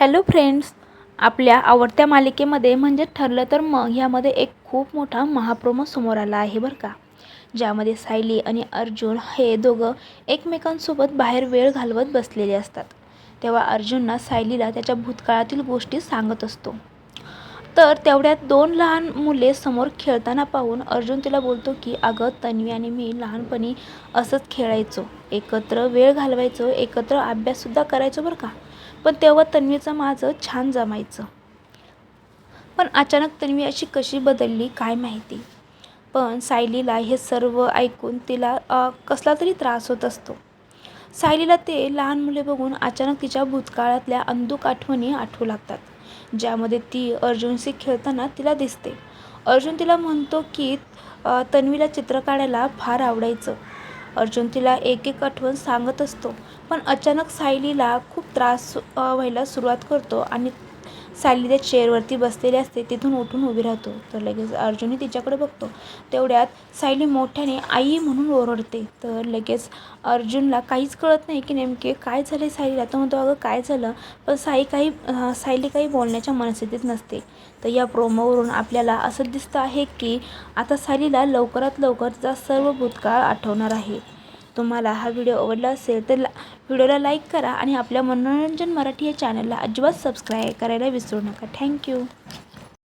Hello friends आपल्या आवडत्या मालिकेमध्ये म्हणजे ठरलं तर मग ह्यामध्ये एक खूप मोठा महाप्रोमो समोर आला आहे बरं का. ज्यामध्ये सायली आणि अर्जुन हे दोघं एकमेकांसोबत बाहेर वेळ घालवत बसलेले असतात. तेव्हा अर्जुनना सायलीला त्याच्या भूतकाळातील गोष्टी सांगत असतो. तर तेवढ्यात दोन लहान मुले समोर खेळताना पाहून अर्जुन तिला बोलतो की अगं तन्वी आणि मी लहानपणी असंच खेळायचो. एकत्र वेळ घालवायचो एकत्र अभ्याससुद्धा करायचो बरं का. पण तेव्हा तन्वीचं माझं छान जमायचं. पण अचानक तन्वी अशी कशी बदलली काय माहिती. पण सायलीला हे सर्व ऐकून तिला कसला तरी त्रास होत असतो. सायलीला ते लहान मुले बघून अचानक तिच्या भूतकाळातल्या अंधुक आठवणी आठवू लागतात. ज्यामध्ये ती अर्जुनशी खेळताना तिला दिसते. अर्जुन तिला म्हणतो की तन्वीला चित्र काढायला फार आवडायचं. अर्जुन तिला एक एक आठवण सांगत असतो पण अचानक सायलीला खूप त्रास व्हायला सुरुवात करतो आणि साली त्या चेअरवरती बसलेली असते तिथून उठून उभी राहतो. तर लगेच अर्जुनही तिच्याकडे बघतो. तेवढ्यात सायली मोठ्याने आई म्हणून ओरडते. तर लगेच अर्जुनला काहीच कळत नाही की नेमके काय झाले सायलीला. तर म्हणतो अगं काय झालं? पण साई काही सायली काही बोलण्याच्या मनस्थितीत नसते. तर या प्रोमोवरून आपल्याला असं दिसतं आहे की आता सायलीला लवकरात लवकर सर्व भूतकाळ आठवणार आहे. तुम्हाला हा व्हिडिओ आवडला असेल तर ला व्हिडिओला लाईक करा आणि आपल्या मनोरंजन मराठी या चॅनलला अजिबात सबस्क्राईब करायला विसरू नका. थँक्यू.